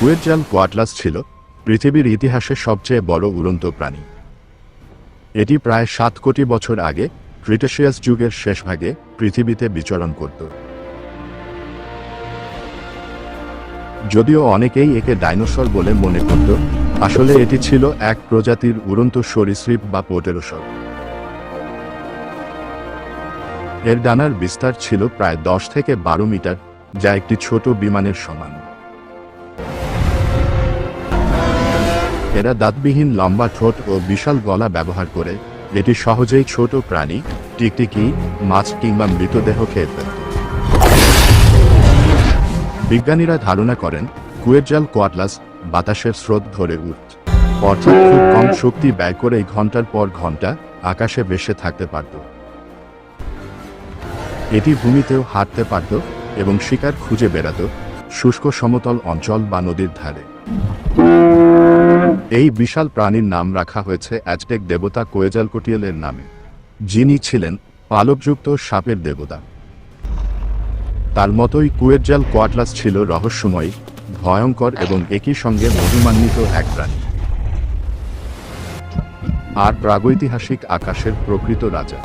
কুয়েটজাল কোয়াটলাস ছিল পৃথিবীর ইতিহাসে সবচেয়ে বড় উড়ন্ত প্রাণী। এটি প্রায় সাত কোটি বছর আগে ক্রিটেশিয়াস যুগের শেষ ভাগে পৃথিবীতে বিচরণ করত। যদিও অনেকেই একে ডাইনোসর বলে মনে করত, আসলে এটি ছিল এক প্রজাতির উড়ন্ত সরীসৃপ বা পোটেরোসর। এর ডানার বিস্তার ছিল প্রায় দশ থেকে বারো মিটার, যা একটি ছোট বিমানের সমান। এরা দাঁতবিহীন লম্বা ঠোঁট ও বিশাল গলা ব্যবহার করে এটি সহজেই ছোট প্রাণী, টিকটিকি, মাছ কিংবা মৃতদেহ খেয়ে ফেলত বিজ্ঞানীরা ধারণা করেন, কুয়েরজাল কোয়াটলাস বাতাসের স্রোত ধরে উঠ। অর্থাৎ খুব কম শক্তি ব্যয় করে ঘণ্টার পর ঘণ্টা আকাশে ভেসে থাকতে পারত। এটি ভূমিতেও হাঁটতে পারত এবং শিকার খুঁজে বেড়াত শুষ্ক সমতল অঞ্চল বা নদীর ধারে। এই বিশাল প্রাণীর নাম রাখা হয়েছে অ্যাজটেক দেবতা কোয়েজালকোটিয়েলের নামে। যিনি ছিলেন পালকযুক্ত সাপের দেবতা। তার মতোই কুয়েজাল কোয়াটলাস ছিল রহস্যময়, ভয়ঙ্কর এবং একই সঙ্গে মহিমান্বিত এক প্রাণী। আর প্রাগৈতিহাসিক আকাশের প্রকৃত রাজা।